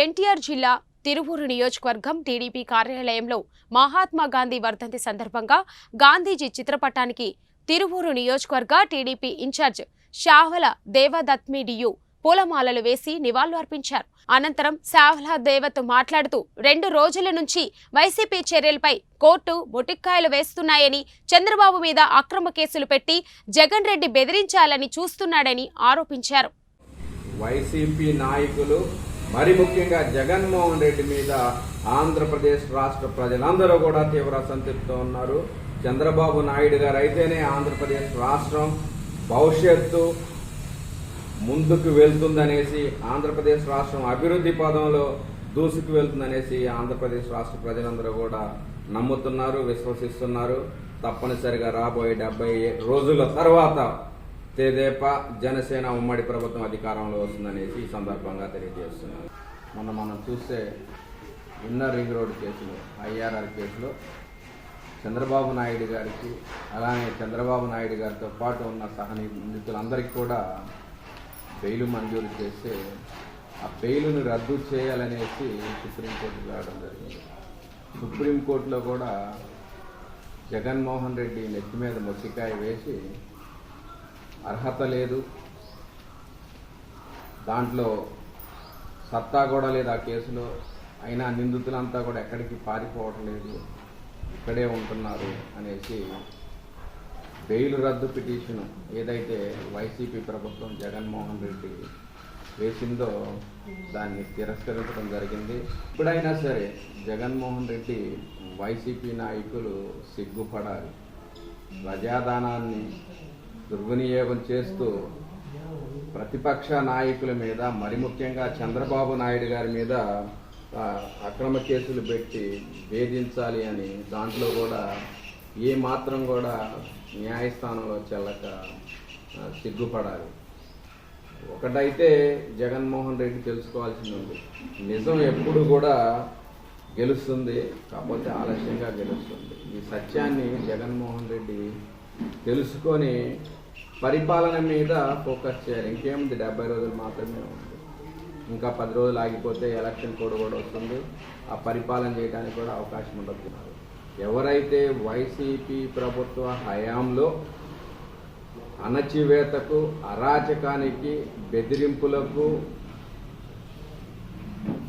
ఎన్టీఆర్ జిల్లా తిరువూరు నియోజకవర్గం టీడీపీ కార్యాలయంలో మహాత్మా గాంధీ వర్ధంతి సందర్భంగా గాంధీజీ చిత్రపటానికి తిరువూరు నియోజకవర్గ టీడీపీ ఇన్ఛార్జ్ శావల దేవదత్మిడియు పూలమాలలు వేసి నివాళులు అర్పించారు. అనంతరం శావల దేవత్ మాట్లాడుతూ రెండు రోజుల నుంచి వైసీపీ చర్యలపై కోర్టు బొటిక్కాయలు వేస్తున్నాయని చంద్రబాబు మీద అక్రమ కేసులు పెట్టి జగన్ రెడ్డి బెదిరించాలని చూస్తున్నాడని ఆరోపించారు. వైసీపీ నాయకులు మరి ముఖ్యంగా జగన్మోహన్ రెడ్డి మీద ఆంధ్రప్రదేశ్ రాష్ట్ర ప్రజలందరూ కూడా తీవ్ర అసంతృప్తితో ఉన్నారు. చంద్రబాబు నాయుడు గారు అయితేనే ఆంధ్రప్రదేశ్ రాష్ట్రం భవిష్యత్తు ముందుకు వెళ్తుందనేసి ఆంధ్రప్రదేశ్ రాష్ట్రం అభివృద్ధి పదంలో దూసుకు వెళ్తుందనేసి ఆంధ్రప్రదేశ్ రాష్ట్ర ప్రజలందరూ కూడా నమ్ముతున్నారు విశ్వసిస్తున్నారు. తప్పనిసరిగా రాబోయే డెబ్బై రోజుల తర్వాత తెదేపా జనసేన ఉమ్మడి ప్రభుత్వం అధికారంలో వస్తుందనేసి ఈ సందర్భంగా తెలియజేస్తున్నారు మొన్న మనం చూస్తే ఇన్నర్ రింగ్ రోడ్ కేసులో ఐఆర్ఆర్ కేసులో చంద్రబాబు నాయుడు గారికి అలానే చంద్రబాబు నాయుడు గారితో పాటు ఉన్న సహనిందితులందరికీ కూడా బెయిల్ మంజూరు చేస్తే ఆ బెయిల్ను రద్దు చేయాలనేసి సుప్రీంకోర్టుకు రావడం జరిగింది. సుప్రీంకోర్టులో కూడా జగన్మోహన్ రెడ్డి నెత్తి మీద మొసికాయ వేసి అర్హత లేదు. దాంట్లో సత్తా కూడా లేదు ఆ కేసులో. అయినా నిందితులంతా కూడా ఎక్కడికి పారిపోవటం లేదు. ఇక్కడే ఉంటున్నారు అనేసి బెయిల్ రద్దు పిటిషన్ ఏదైతే వైసీపీ ప్రభుత్వం జగన్మోహన్ రెడ్డి వేసిందో దాన్ని తిరస్కరించడం జరిగింది. ఇప్పుడైనా సరే జగన్మోహన్ రెడ్డి వైసీపీ నాయకులు సిగ్గుపడాలి. ప్రజాదానాన్ని దుర్వినియోగం చేస్తూ ప్రతిపక్ష నాయకుల మీద మరి ముఖ్యంగా చంద్రబాబు నాయుడు గారి మీద అక్రమ కేసులు పెట్టి వేధించాలి అని దాంట్లో కూడా ఏ మాత్రం కూడా న్యాయస్థానంలో చెల్లక సిగ్గుపడాలి. ఒకటైతే జగన్మోహన్ రెడ్డి తెలుసుకోవాల్సింది ఉంది. నిజం ఎప్పుడు కూడా గెలుస్తుంది కాకపోతే ఆలస్యంగా గెలుస్తుంది. ఈ సత్యాన్ని జగన్మోహన్ రెడ్డి తెలుసుకొని పరిపాలన మీద ఫోకస్ చేయాలి. ఇంకేముంది? డెబ్బై రోజులు మాత్రమే ఉంది. ఇంకా పది రోజులు ఆగిపోతే ఎలక్షన్ కోడ్ కూడా వస్తుంది. ఆ పరిపాలన చేయడానికి కూడా అవకాశం ఉండదు. ఎవరైతే వైసీపీ ప్రభుత్వ హయాంలో అణచివేతకు అరాచకానికి బెదిరింపులకు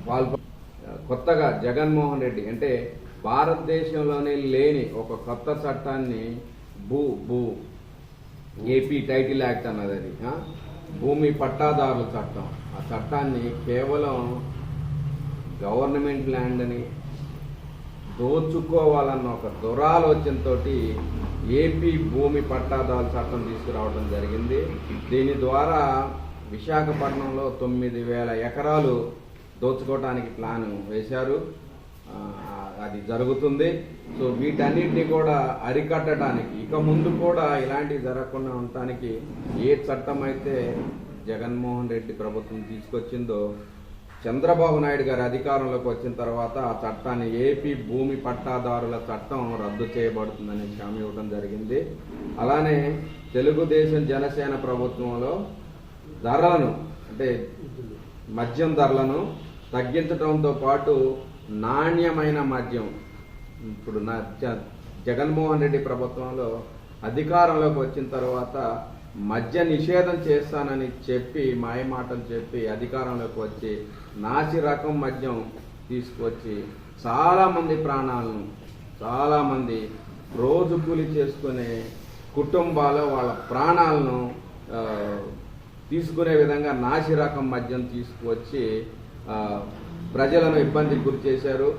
పాల్ప కొత్తగా జగన్మోహన్ రెడ్డి అంటే భారతదేశంలోనే లేని ఒక కొత్త చట్టాన్ని భూ భూ. ఏపీ టైటిల్ యాక్ట్ అన్నది అది. భూమి పట్టాదారుల చట్టం. ఆ చట్టాన్ని కేవలం గవర్నమెంట్ ల్యాండ్ని దోచుకోవాలన్న ఒక దురాలోచనతో ఏపీ భూమి పట్టాదారుల చట్టం తీసుకురావడం జరిగింది. దీని ద్వారా విశాఖపట్నంలో తొమ్మిది వేల ఎకరాలు దోచుకోవడానికి ప్లాన్ వేశారు. అది జరుగుతుంది. సో వీటన్నిటిని కూడా అరికట్టడానికి ఇక ముందు కూడా ఇలాంటివి జరగకుండా ఉండటానికి ఏ చట్టం అయితే జగన్మోహన్ రెడ్డి ప్రభుత్వం తీసుకొచ్చిందో చంద్రబాబు నాయుడు గారి అధికారంలోకి వచ్చిన తర్వాత ఆ చట్టాన్ని ఏపీ భూమి పట్టాదారుల చట్టం రద్దు చేయబడుతుందని హామీ ఇవ్వడం జరిగింది. అలానే తెలుగుదేశం జనసేన ప్రభుత్వంలో ధరలను అంటే మద్యం ధరలను తగ్గించడంతో పాటు నాణ్యమైన మద్యం ఇప్పుడు నా జ- జగన్మోహన్ రెడ్డి ప్రభుత్వంలో అధికారంలోకి వచ్చిన తర్వాత మద్య నిషేధం చేస్తానని చెప్పి మాయమాటలు చెప్పి అధికారంలోకి వచ్చి నాసి రకం మద్యం తీసుకొచ్చి చాలామంది ప్రాణాలను చాలామంది రోజు కూలి చేసుకునే కుటుంబాలు వాళ్ళ ప్రాణాలను తీసుకునే విధంగా నాసి రకం మద్యం తీసుకువచ్చి ప్రజలను ఇబ్బందికి గురి చేశారు.